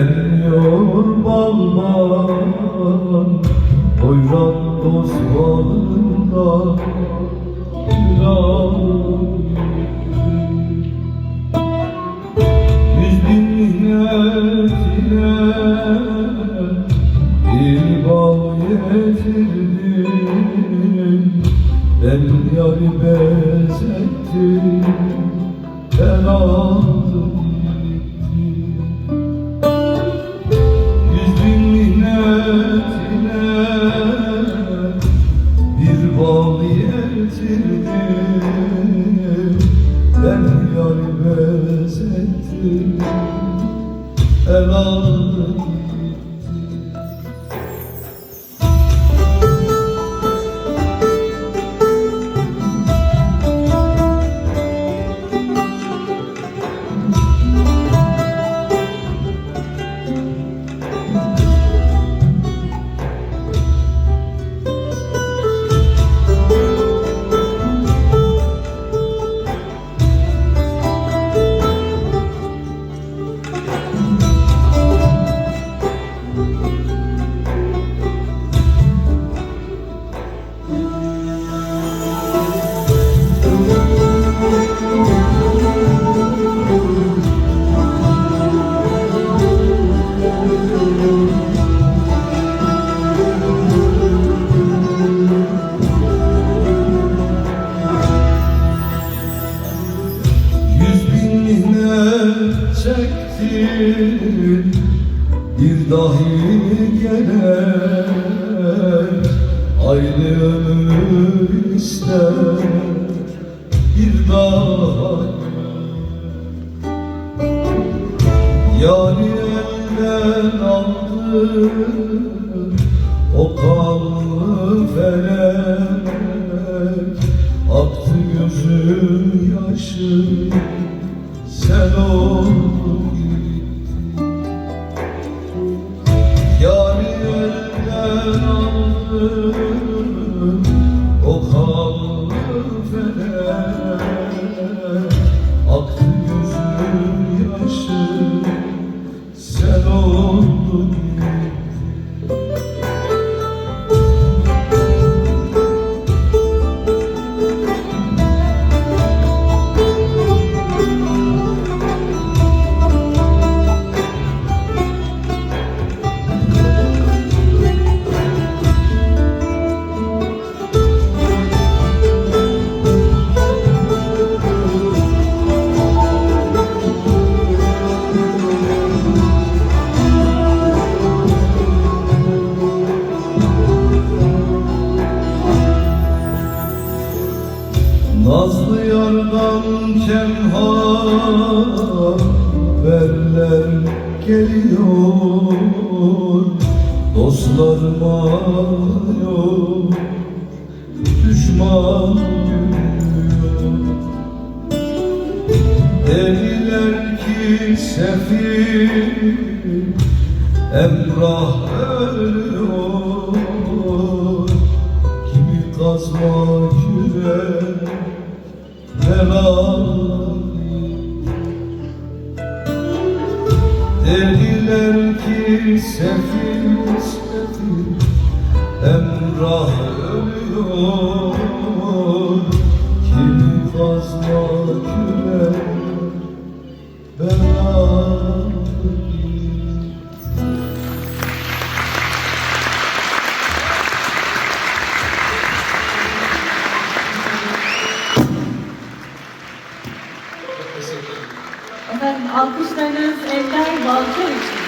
Geliyor baldan Oyran dost bağında Yüz bin minnetine Bir bal yedirdim. Ben yari bezettim Ben aldım yedirdim Ben yari bezettim El aldı çektim Bir dahi gerek Aynı ömür ister. Bir daha Yani elden aldı O kanlı felek Aktı gözüm yaşı Sen oldun gitti Yani elden haberler geliyor. Dostlarım ağlıyor Düşman Dediler ki sefil Emrah ölüyor. Kimi kazma kürek Dediler ki sefil sefil Emrah ölüyor Kimi fazla kürek Helal alkışlarınız Ender Balkar için.